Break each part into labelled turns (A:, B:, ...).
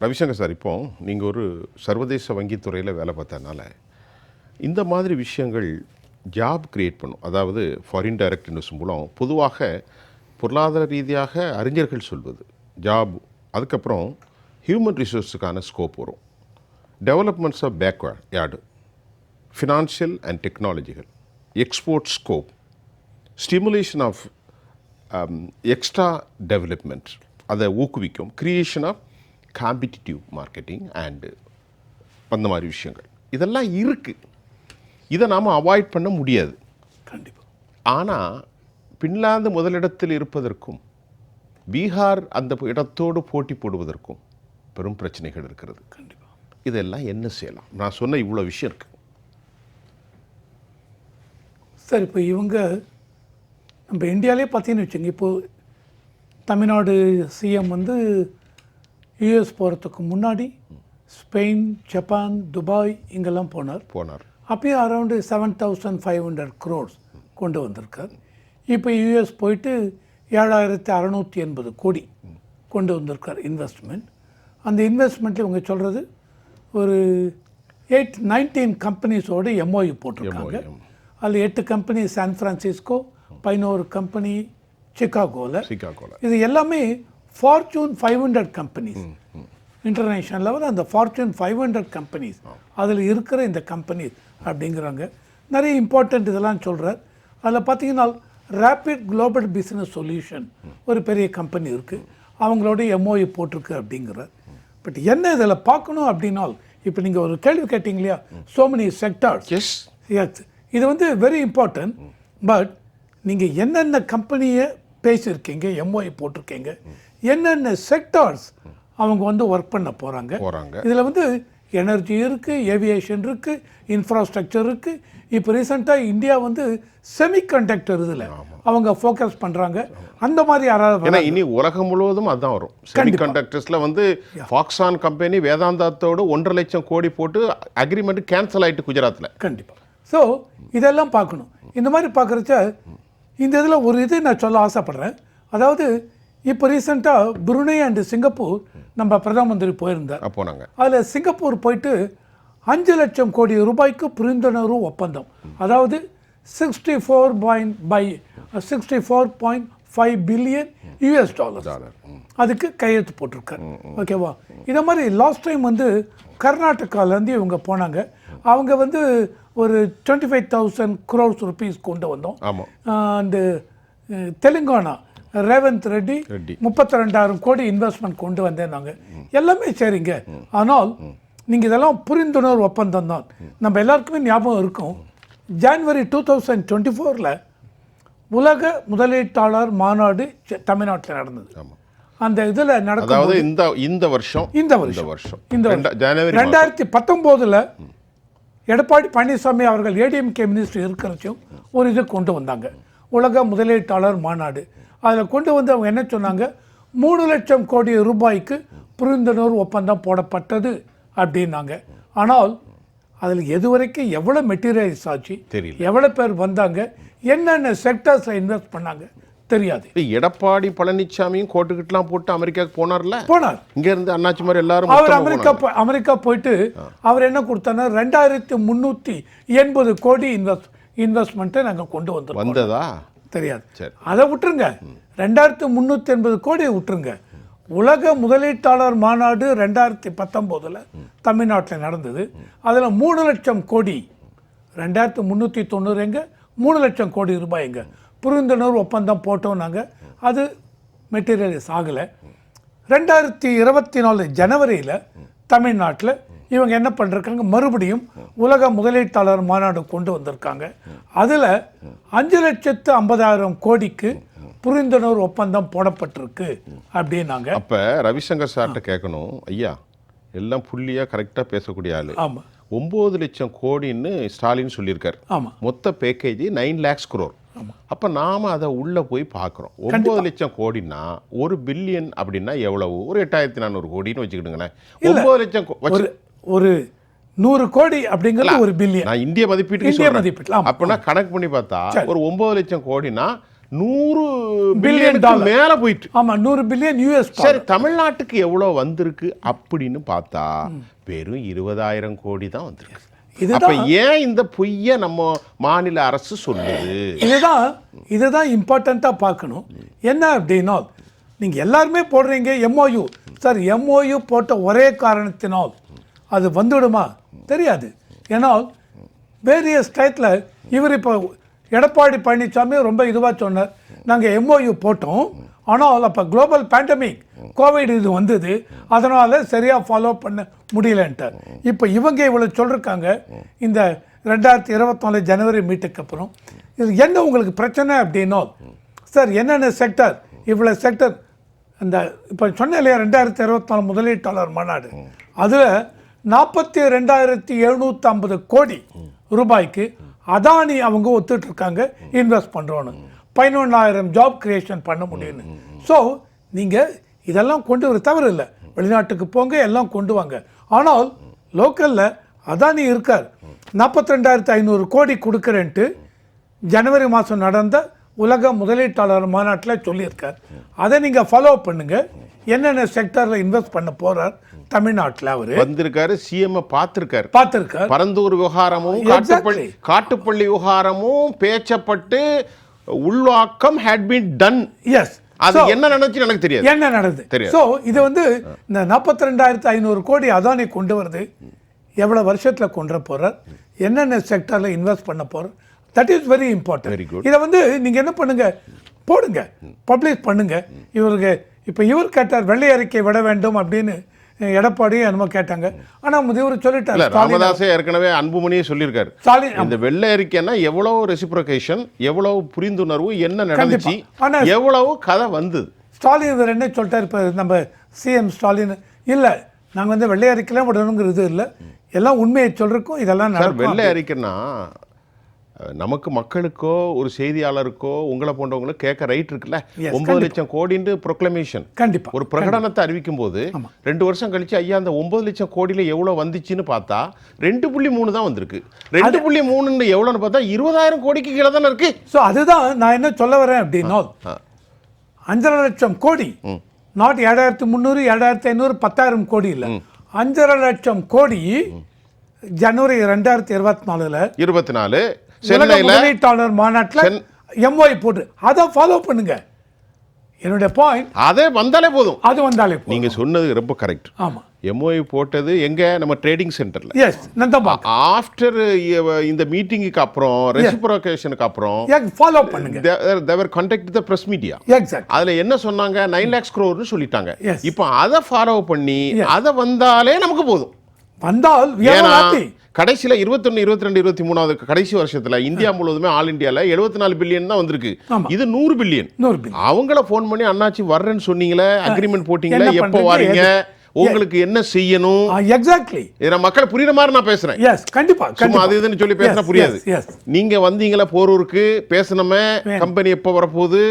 A: Ravishankar sir இப்போ நீங்கள் ஒரு சர்வதேச வங்கித்துறையில் வேலை பார்த்தனால இந்த மாதிரி விஷயங்கள் ஜாப் கிரியேட் பண்ணும். அதாவது ஃபாரின் டைரக்ட் இன்வெஸ்ட் மூலம் பொதுவாக பொருளாதார ரீதியாக அறிஞர்கள் சொல்வது. ஜாப் அதுக்கப்புறம் ஹியூமன் ரிசோர்ஸுக்கான ஸ்கோப் வரும். Developments of backward yard financial and டெக்னாலஜிகள் export scope stimulation of extra development அதை ஊக்குவிக்கும். Creation of competitive marketing and அந்த மாதிரி விஷயங்கள். இதெல்லாம் இருக்குது இதை நாம் அவாய்ட் பண்ண முடியாது.
B: கண்டிப்பாக
A: ஆனால் பின்லாந்து முதலிடத்தில் இருப்பதற்கும் பீகார் அந்த இடத்தோடு போட்டி போடுவதற்கும் பெரும் பிரச்சனைகள் இருக்கிறது.
B: கண்டிப்பாக
A: இதெல்லாம் என்ன செய்யலாம்? நான் சொன்ன இவ்வளோ விஷயம் இருக்குது
B: சார் இப்போ இவங்க நம்ம இந்தியாவிலே பார்த்தீங்கன்னு வச்சுங்க இப்போது தமிழ்நாடு சிஎம் வந்து யூஎஸ் போகிறதுக்கு முன்னாடி ஸ்பெயின் ஜப்பான் துபாய் இங்கெல்லாம் போனார்.
A: போனார்.
B: அப்பயும் around seven thousand five hundred crores கொண்டு வந்திருக்கார். இப்போ யூஎஸ் போயிட்டு ஏழாயிரத்தி அறநூற்றி எண்பது கோடி கொண்டு வந்திருக்கார் இன்வெஸ்ட்மெண்ட் அந்த இன்வெஸ்ட்மெண்ட்டில் இவங்க சொல்கிறது ஒரு எயிட் நைன்டீன் கம்பெனிஸோடு எம்ஓயு போட்டிருக்காங்க. அதில் எட்டு கம்பெனி சான் ஃப்ரான்சிஸ்கோ பதினோரு கம்பெனி சிகாகோவில்
A: சிகாகோவில்
B: இது எல்லாமே Fortune five hundred companies international level அந்த ஃபார்ச்சூன் ஃபைவ் ஹண்ட்ரட் கம்பெனிஸ் அதில் இருக்கிற இந்த கம்பெனிஸ் அப்படிங்கிறாங்க. நிறைய இம்பார்ட்டண்ட் இதெல்லாம் சொல்கிறார் அதில் பார்த்தீங்கன்னா ரேபிட் குளோபல் பிஸ்னஸ் சொல்யூஷன் ஒரு பெரிய கம்பெனி இருக்குது அவங்களோட எம்ஓஇ போட்டிருக்கு அப்படிங்கிறார். பட் என்ன இதில் பார்க்கணும் அப்படின்னால் இப்போ நீங்கள் ஒரு கேள்வி கேட்டீங்க இல்லையா? சோ மெனி செக்டார்ஸ்
A: எஸ்
B: இது வந்து வெரி இம்பார்ட்டன்ட் பட் நீங்கள் என்னென்ன கம்பெனியை பேசியிருக்கீங்க எம்ஓஐ போட்டிருக்கீங்க. என்னென்ன செக்டார்ஸ் அவங்க வந்து ஒர்க் பண்ண போகிறாங்க
A: போகிறாங்க
B: இதில் வந்து எனர்ஜி இருக்குது ஏவியேஷன் இருக்குது இன்ஃப்ராஸ்ட்ரக்சர் இருக்குது இப்போ ரீசெண்டாக இந்தியா வந்து செமிகண்டக்டர் இதில் அவங்க ஃபோக்கஸ் பண்ணுறாங்க அந்த மாதிரி யாராவது
A: ஏன்னா இனி உலகம் முழுவதும் அதுதான் வரும். செமிகண்டக்டர்ஸில் வந்து ஃபாக்ஸான் கம்பெனி வேதாந்தாத்தோடு ஒன்றரை லட்சம் கோடி போட்டு அக்ரிமெண்ட் கேன்சல் ஆயிட்டு குஜராத்தில்
B: கண்டிப்பாக ஸோ இதெல்லாம் பார்க்கணும். இந்த மாதிரி பார்க்குறச்ச இந்த இதில் ஒரு இது நான் சொல்ல ஆசைப்படுறேன். அதாவது இப்போ ரீசெண்டாக புருனே அண்டு சிங்கப்பூர் நம்ம பிரதம மந்திரி போயிருந்தார்.
A: போனாங்க
B: அதில் சிங்கப்பூர் போயிட்டு அஞ்சு லட்சம் கோடி ரூபாய்க்கு புரிந்துணர்வு ஒப்பந்தம். அதாவது sixty four point five sixty four point five billion US dollar அதுக்கு கையெழுத்து போட்டிருக்காரு. ஓகேவா? இதை மாதிரி லாஸ்ட் டைம் வந்து கர்நாடகாலேருந்து இவங்க போனாங்க. அவங்க வந்து ஒரு twenty five thousand crores rupees கொண்டு வந்தோம். அண்டு தெலுங்கானா ரேவந்த் ரெட்டி. முப்பத்தி ரெண்டாயிரம் கோடி இன்வெஸ்ட்மெண்ட் கொண்டு வந்தேன்னாங்க. எல்லாமே சரிங்க. ஆனால் நீங்கள் இதெல்லாம் புரிந்துணர்வு ஒப்பந்தம் தான். நம்ம எல்லாருக்குமே ஞாபகம் இருக்கும். ஜான்வரி டூ தௌசண்ட் டுவெண்ட்டி ஃபோரில் உலக முதலீட்டாளர் மாநாடு தமிழ்நாட்டில் நடந்தது. அந்த இதில் நடக்கும்
A: இந்த இந்த வருஷம்
B: இந்த
A: இந்த
B: வருஷம்.
A: வருஷம்.
B: இந்த
A: ஜனவரி.
B: ரெண்டாயிரத்தி பத்தொம்போதில் எடப்பாடி பழனிசாமி அவர்கள் ஏடிஎம்கே மினிஸ்டர் இருக்கிறச்சும் ஒரு இது கொண்டு வந்தாங்க. உலக முதலீட்டாளர் மாநாடு. அதில் கொண்டு வந்து அவங்க என்ன சொன்னாங்க? மூணு லட்சம் கோடி ரூபாய்க்கு புரிந்துணர்வு ஒப்பந்தம் போடப்பட்டது அப்படின்னாங்க. ஆனால் அதில் எதுவரைக்கும் எவ்வளோ மெட்டீரியல்ஸ் ஆச்சு
A: தெரியல.
B: எவ்வளோ பேர் வந்தாங்க என்னென்ன செக்டர்ஸில் இன்வெஸ்ட் பண்ணாங்க தெரியாது.
A: எடப்பாடி பழனிசாமியும் கோட்டுக்கிட்டுலாம் போட்டு அமெரிக்காவுக்கு போனார்ல?
B: போனார்.
A: இங்க இருந்து அண்ணாச்சி மாதிரி எல்லாரும்
B: அவர் அமெரிக்கா அமெரிக்கா போயிட்டு அவர் என்ன கொடுத்தாருன்னா ரெண்டாயிரத்தி முந்நூற்றி எண்பது கோடி இன்வெஸ்ட் இன்வெஸ்ட்மெண்ட்டை நாங்கள் கொண்டு வந்தோம்
A: வந்ததா?
B: தெரியாது.
A: சரி.
B: அதை விட்டுருங்க. ரெண்டாயிரத்தி முந்நூற்றி எண்பது கோடியை விட்டுருங்க. உலக முதலீட்டாளர் மாநாடு ரெண்டாயிரத்தி பத்தொம்போதில் தமிழ்நாட்டில் நடந்தது. அதில் மூணு லட்சம் கோடி ரெண்டாயிரத்தி முந்நூற்றி தொண்ணூறு எங்க? மூணு லட்சம் கோடி ரூபாய் எங்க? புரிந்துணர்வு ஒப்பந்தம் போட்டோம் நாங்கள் அது மெட்டீரியலைஸ் ஆகலை. ரெண்டாயிரத்தி இருபத்தி நாலு ஜனவரியில் தமிழ்நாட்டில் இவங்க என்ன பண்ணிருக்காங்க மறுபடியும் உலக முதலீட்டாளர் மாநாடு கொண்டு வந்திருக்காங்க. அதில் அஞ்சு லட்சத்து ஐம்பதாயிரம் கோடிக்கு புரிந்துணர்வு ஒப்பந்தம் போடப்பட்டிருக்கு அப்படின்னாங்க.
A: அப்ப ரவிசங்கர் சார்ட்ட கேட்கணும் ஐயா எல்லாம் புள்ளியா கரெக்டா பேசக்கூடிய ஆளு.
B: ஆமாம்
A: ஒன்பது லட்சம் கோடின்னு ஸ்டாலின் சொல்லியிருக்காரு.
B: ஆமாம்
A: மொத்த பேக்கேஜ் நைன் லேக்ஸ் குரோர் அப்ப நாம அதை உள்ள போய் பார்க்குறோம் ஒன்பது லட்சம் கோடின்னா ஒரு பில்லியன் அப்படின்னா எவ்வளவு? ஒரு எட்டாயிரத்தி நானூறு கோடின்னு வச்சுக்கிடுங்களேன். ஒன்பது லட்சம்
B: ஒரு நூறு கோடி அப்படிங்கிறது ஒரு பில்லியன்.
A: நான் இந்திய மதிப்பீட்டுக்கு
B: இந்திய ஆமாம்
A: அப்பனா கணக்கு பண்ணி பார்த்தா ஒரு ஒன்பது லட்சம் கோடினா நூறு பில்லியன். மேல போயிட்டு.
B: ஆமாம் நூறு பில்லியன் யூஎஸ்
A: சரி தமிழ்நாட்டுக்கு எவ்வளோ வந்திருக்கு அப்படின்னு பார்த்தா வெறும் இருபதாயிரம் கோடி தான் வந்திருக்கு. அப்ப ஏன் இந்த பொய்ய நம்ம மாநில அரசு சொல்லுது?
B: இதுதான் இதுதான் இம்பார்ட்டண்ட்டாக பார்க்கணும். என்ன அப்படின்னா நீங்கள் எல்லாருமே போடுறீங்க எம்ஓயு சார் எம்ஓயு போட்ட ஒரே காரணத்தினால் அது வந்துவிடுமா தெரியாது. ஏன்னா வேரியஸ் டயத்தில் இவர் இப்போ எடப்பாடி பழனிசாமி ரொம்ப இதுவாக சொன்னார். நாங்கள் எம்ஓயு போட்டோம். ஆனால் அப்போ குளோபல் பேண்டமிக் கோவிட் இது வந்தது. அதனால் சரியாக ஃபாலோ பண்ண முடியலன்ட்டார். இப்போ இவங்க இவ்வளோ சொல்லியிருக்காங்க இந்த ரெண்டாயிரத்தி இருபத்தி ஜனவரி மீட்டுக்கு அப்புறம். இது என்ன உங்களுக்கு பிரச்சனை அப்படின்னா சார் என்னென்ன செக்டர் இவ்வளோ செக்டர் இந்த இப்போ சொன்ன இல்லையா ரெண்டாயிரத்தி இருபத்தி நாலு முதலீட்டாளர் மாநாடு. அதில் நாற்பத்தி ரெண்டாயிரத்தி எழுநூற்றி ஐம்பது கோடி ரூபாய்க்கு அதானி அவங்க ஒத்துட்ருக்காங்க இன்வெஸ்ட் பண்ணுறோன்னு பதினொன்றாயிரம் ஜாப் கிரியேஷன் பண்ண முடியும்னு. ஸோ நீங்கள் இதெல்லாம் கொண்டு வர தவறு இல்லை. வெளிநாட்டுக்கு போங்க எல்லாம் கொண்டு வாங்க. ஆனால் லோக்கலில் அதானி இருக்கார். நாற்பத்தி ரெண்டாயிரத்தி ஐநூறு கோடி கொடுக்குறேன்ட்டு ஜனவரி மாதம் நடந்த உலக முதலீட்டாளர் மாநாட்டில் சொல்லியிருக்கார். அதை நீங்கள் ஃபாலோ பண்ணுங்க. என்னென்ன செக்டரில் இன்வெஸ்ட் பண்ண போறார் தமிழ்நாட்டில் அவர்.
A: வந்திருக்காரு சிஎம் பார்த்திருக்காரு.
B: பார்த்துருக்கார்.
A: பரந்தூர் விவகாரமும். காட்டுப்பள்ளி காட்டுப்பள்ளி விவகாரமும் பேச்சப்பட்டு உள்வாக்கம் ஹேட் பீன் டன்
B: எஸ்
A: அது என்ன நினைச்சு எனக்கு தெரியாது.
B: என்ன நடந்தது?
A: தெரியாது.
B: ஸோ இது வந்து இந்த நாற்பத்தி ரெண்டாயிரத்தி ஐநூறு கோடி அதானி கொண்டு வருது. எவ்வளோ வருஷத்தில் கொண்டு வர போறார்? என்னென்ன செக்டரில் இன்வெஸ்ட் பண்ண போறார்? That is very important
A: good.
B: இதை வந்து நீங்கள் என்ன பண்ணுங்க? போடுங்க. பப்ளிஷ் பண்ணுங்க. இவருக்கு இப்போ இவர் கேட்டார் வெள்ளை அறிக்கை விட வேண்டும் அப்படின்னு. எடப்பாடி என்னமோ கேட்டாங்க. ஆனால் இவர் சொல்லிட்டார்.
A: ராமதாஸே ஏற்கனவே அன்புமணியே சொல்லியிருக்காரு.
B: ஸ்டாலின்
A: இந்த வெள்ளை அறிக்கைன்னா எவ்வளவு ரெசிப்ரோகேஷன் எவ்வளவு புரிந்துணர்வு என்ன நடந்துச்சு
B: ஆனா-
A: எவ்வளவு கதை வந்தது.
B: ஸ்டாலின் இவர் என்ன சொல்லிட்டார் இப்போ நம்ம சிஎம் ஸ்டாலின் இல்லை நாங்கள் வந்து வெள்ளை அறிக்கைலாம் விடணுங்கிறது இல்லை. எல்லாம் உண்மையை சொல்றோம் இதெல்லாம்
A: வெள்ளை அறிக்கைன்னா நமக்கு மக்களுக்கோ ஒரு செய்தியாளருக்கோ உங்களை போன்றவங்களுக்கு கேட்க ரைட் இருக்குல்ல? ஒன்பது லட்சம் கோடின்னு ப்ரொக்ளமேஷன்
B: கண்டிப்பா
A: ஒரு பிரகடனத்தை அறிவிக்கும் போது ரெண்டு வருஷம் கழிச்சு ஐயா அந்த ஒன்பது லட்சம் கோடியில எவ்வளவு வந்துச்சுன்னு பார்த்தா ரெண்டு புள்ளி மூணு தான் வந்திருக்கு. ரெண்டு புள்ளி மூணுன்னு எவ்வளோன்னு பார்த்தா இருபதாயிரம் கோடிக்கு கீழே தானே இருக்கு.
B: ஸோ அதுதான் நான் என்ன சொல்ல வரேன் அப்படின்னா. அஞ்சரை லட்சம் கோடி நாட் ஏழாயிரத்தி முந்நூறு ஏழாயிரத்தி ஐநூறு பத்தாயிரம் கோடி இல்லை. அஞ்சரை லட்சம் கோடி ஜனவரி ரெண்டாயிரத்தி இருபத்தி நாலுல
A: இருபத்தி நாலு சென்னையில
B: முதலீட்டாளர் மாநாட்டில் எம்ஒய் போட்டு அதை ஃபாலோ பண்ணுங்க. என்னுடைய பாயிண்ட்
A: அதே வந்தாலே போதும்.
B: அது வந்தாலே போதும்.
A: நீங்க சொன்னது ரொம்ப கரெக்ட்
B: ஆமா.
A: எம்ஓஐ போட்டது எங்க? நம்ம ட்ரேடிங் சென்டர்ல
B: எஸ் நந்தபாக்
A: ஆஃப்டர் இந்த மீட்டிங்குக்கு அப்புறம் ரெசிப்ரோகேஷனுக்கு அப்புறம்
B: ஃபாலோ பண்ணுங்க.
A: They were contact the press media
B: exact
A: அதுல என்ன சொன்னாங்க? நைன் லேக்ஸ் க்ரோர்னு சொல்லிட்டாங்க. இப்போ அதை ஃபாலோ பண்ணி அதை வந்தாலே நமக்கு போதும்.
B: வந்தால்
A: கடைசியில இருபத்தொன்னு இருபத்தி ரெண்டு இருபத்தி மூணாவது கடைசி வருஷத்துல இந்தியா முழுவதுமே ஆல் இந்தியால எழுபத்தி நாலு பில்லியன் தான் வந்திருக்கு. இது நூறு பில்லியன் அவங்கள ஃபோன் பண்ணி அண்ணாச்சி வர்றேன்னு சொன்னீங்களே அக்ரிமெண்ட் போட்டீங்களே எப்போ? வாரீங்க? உங்களுக்கு என்ன செய்யணும்?
B: எக்ஸாக்ட்லி
A: இதை மக்கள் புரியுற மாதிரி நான் பேசுறேன்.
B: எஸ் கண்டிப்பா
A: சும்மா அது இதுன்னு சொல்லி பேசினா புரியாது. நீங்க வந்தீங்களா போரூருக்கு பேசணுமே கம்பெனி எப்போ வரப்போகுது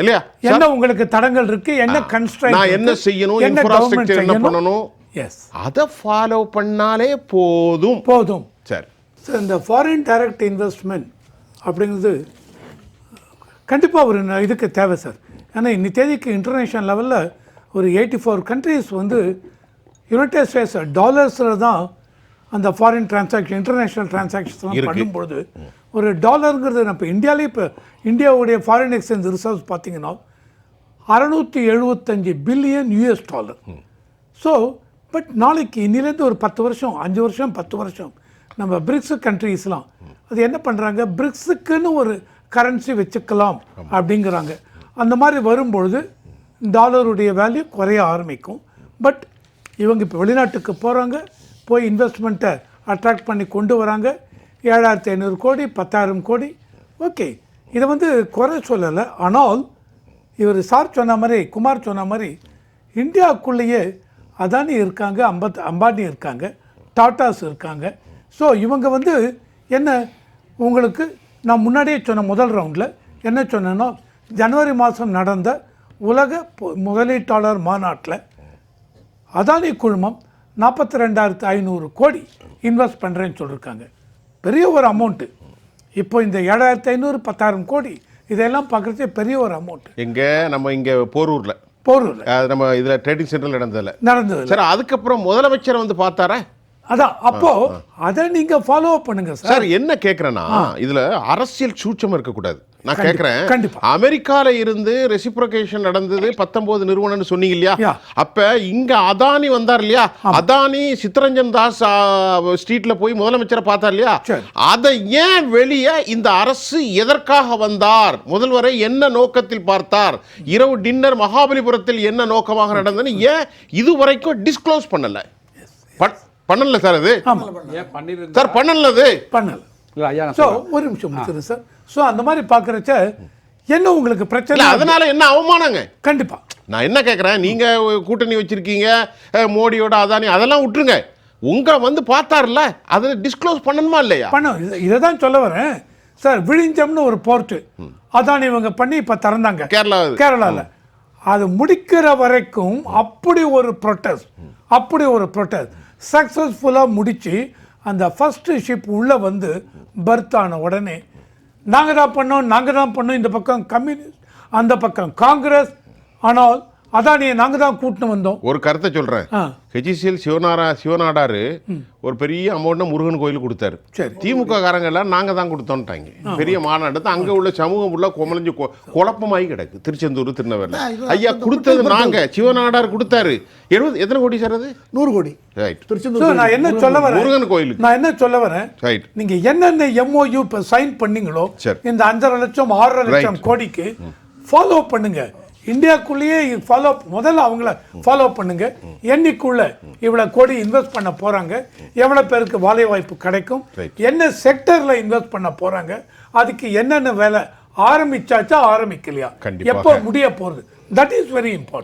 A: இல்லையா?
B: என்ன உங்களுக்கு தடங்கள் இருக்கு? என்ன கன்ஸ்ட்ரைன்
A: நான் என்ன செய்யணும்? இன்ஃப்ராஸ்ட்ரக்சர் என்ன பண்ணணும்?
B: எஸ்
A: அதை ஃபாலோ பண்ணாலே போதும்.
B: போதும்.
A: சரி.
B: So, இந்த ஃபாரின் டைரக்ட் இன்வெஸ்ட்மெண்ட் அப்படிங்கிறது கண்டிப்பாக ஒரு இதுக்கு தேவை சார் ஏன்னா இன்னி தேதிக்கு இன்டர்நேஷ்னல் லெவலில் ஒரு எயிட்டி ஃபோர் கண்ட்ரீஸ் வந்து யுனைடெட் ஸ்டேட்ஸ் டாலர்ஸில் தான் அந்த ஃபாரின் டிரான்சாக்ஷன் இன்டர்நேஷ்னல் டிரான்சாக்ஷன்ஸ்லாம். பண்ணும்பொழுது ஒரு டாலருங்கிறது நம்ம இந்தியாவிலே இப்போ இந்தியாவுடைய ஃபாரின் எக்ஸ்சேஞ்ச் ரிசர்வ்ஸ் பார்த்தீங்கன்னா அறநூற்றி எழுபத்தஞ்சு billion US dollar so but நாளைக்கு இன்னிலேருந்து ஒரு பத்து வருஷம் அஞ்சு வருஷம் பத்து வருஷம் நம்ம பிரிக்ஸ் கண்ட்ரீஸ்லாம் அது என்ன பண்ணுறாங்க பிரிக்ஸுக்குன்னு ஒரு கரன்சி வச்சுக்கலாம் அப்படிங்கிறாங்க. அந்த மாதிரி வரும்பொழுது டாலருடைய வேல்யூ குறைய ஆரம்பிக்கும். பட் இவங்க இப்போ வெளிநாட்டுக்கு போகிறாங்க போய் இன்வெஸ்ட்மெண்ட்டை அட்ராக்ட் பண்ணி கொண்டு வராங்க. ஏழாயிரத்தி ஐநூறு கோடி பத்தாயிரம் கோடி. ஓகே இதை வந்து குறை சொல்லலை. ஆனால் இவர் சார் சொன்ன மாதிரி குமார் சொன்ன மாதிரி இந்தியாவுக்குள்ளேயே அதானி இருக்காங்க அம்பத் அம்பானி இருக்காங்க டாட்டாஸ் இருக்காங்க. ஸோ இவங்க வந்து என்ன உங்களுக்கு நான் முன்னாடியே சொன்ன முதல் ரவுண்டில் என்ன சொன்னேன்னா ஜனவரி மாதம் நடந்த உலக முதலீட்டாளர் மாநாட்டில் அதானி குழுமம் நாற்பத்தி ரெண்டாயிரத்து ஐநூறு கோடி இன்வெஸ்ட் பண்ணுறேன்னு சொல்லியிருக்காங்க பெரிய ஒரு அமௌண்ட்டு இப்போ இந்த ஏழாயிரத்து ஐநூறு பத்தாயிரம் கோடி இதெல்லாம் பார்க்குறதே பெரிய ஒரு அமௌண்ட்
A: இங்கே நம்ம இங்கே போரூரில்.
B: போரூர்
A: நம்ம இதுல ட்ரேடிங் சென்டர்ல நடந்ததுல.
B: நடந்தது
A: சார் அதுக்கப்புறம் முதலமைச்சர் வந்து பார்த்தாரா?
B: அதான் அப்போ அதை நீங்க ஃபாலோ பண்ணுங்க சார்
A: என்ன கேக்குறேன்னா இதுல அரசியல் சூட்சம் இருக்கக்கூடாது. நான்
B: கண்டிப்பா.
A: அமெரிக்கால இருந்து ரெசிப்ரோகேஷன் நடந்தது பத்தொன்பது நிறுவனம்னு சொன்னீங்க இல்லையா. அப்ப இங்க அதானி வந்தார் இல்லையா? அதானி சித்தரஞ்சன் தாஸ் ஸ்ட்ரீட்ல போய் முதலமைச்சரை பார்த்தார் இல்லையா. அதை ஏன் வெளியே இந்த அரசு எதற்காக வந்தார்? முதல்வரை என்ன நோக்கத்தில் பார்த்தார்? இரவு டின்னர் மகாபலிபுரத்தில் என்ன நோக்கமாக நடந்ததுன்னு ஏன் இதுவரைக்கும் டிஸ்க்ளோஸ் பண்ணல? பண்- பண்ணல சார் அது. சார் பண்ணல? அது
B: பண்ணல.
C: இல்ல ஐயா நான்
B: ஸோ. ஒரு நிமிஷம் முடிச்சிருங்க சார் ஸோ அந்த மாதிரி பார்க்குறச்ச என்ன உங்களுக்கு பிரச்சனை?
A: அதனால என்ன அவமானங்க?
B: கண்டிப்பா.
A: நான் என்ன கேட்குறேன் நீங்க கூட்டணி வச்சிருக்கீங்க மோடியோட அதானி அதெல்லாம் விட்டுருங்க. உங்க வந்து பார்த்தார்ல அதை டிஸ்க்ளோஸ் பண்ணணுமா இல்லையா?
B: பண்ண இதை தான் சொல்ல வரேன். சார் விழிஞ்சம்னு ஒரு போர்ட்டு. அதான் இவங்க பண்ணி இப்போ திறந்தாங்க.
A: கேரளா.
B: கேரளாவில் அது முடிக்கிற வரைக்கும் அப்படி ஒரு ப்ரொட்டஸ்ட் அப்படி ஒரு ப்ரொட்டஸ்ட் சக்ஸஸ்ஃபுல்லாக முடித்து அந்த ஃபஸ்ட்டு ஷிப் உள்ளே வந்து பர்த் ஆன உடனே நாங்கள் தான் பண்ணோம் நாங்கள் தான் பண்ணோம் இந்த பக்கம் கம்யூனிஸ்ட் அந்த பக்கம் காங்கிரஸ் ஆனால் அதானியை நாங்கள் தான் கூட்டின்னு வந்தோம்.
A: ஒரு கருத்தை சொல்றேன். ஹெச்சிசிஎல் சிவனாரா சிவநாடாரு ஒரு பெரிய அமௌண்ட் முருகன் கோயிலுக்கு கொடுத்தாரு. திமுக காரங்க எல்லாம் நாங்க தான் கொடுத்தோம்ட்டாங்க பெரிய மாநாடு அங்க உள்ள சமூகம் உள்ள குமலஞ்சு கொ- குழப்பமாயி கிடக்கு. திருச்செந்தூர் திருநெல்வேலி. ஐயா கொடுத்தது நாங்க. சிவநாடார் கொடுத்தாரு. எழுபது எத்தனை கோடி சார் அது?
D: நூறு கோடி.
A: ரைட்
D: திருச்செந்தூர்
B: நான் என்ன சொல்ல வரேன்?
A: முருகன் கோயிலுக்கு.
B: நான் என்ன சொல்ல வரேன்?
A: ரைட்
B: நீங்க என்னென்ன எம்ஓயு சைன் பண்ணீங்களோ. இந்த அஞ்சரை லட்சம் ஆறரை லட்சம் கோடிக்கு ஃபாலோ பண்ணுங்க. இந்தியாக்குள்ளேயே ஃபாலோ முதல்ல அவங்கள ஃபாலோ பண்ணுங்க. என்னைக்குள்ள இவ்வளவு கோடி இன்வெஸ்ட் பண்ண போறாங்க. எவ்வளவு பேருக்கு வேலை வாய்ப்பு கிடைக்கும். என்ன செக்டர்ல இன்வெஸ்ட் பண்ண போறாங்க. அதுக்கு என்னென்ன வேலை ஆரம்பிச்சாச்சா ஆரம்பிக்கலையா. எப்போ முடிய போகுது தட் இஸ் வெரி இம்பார்ட்டன்ட்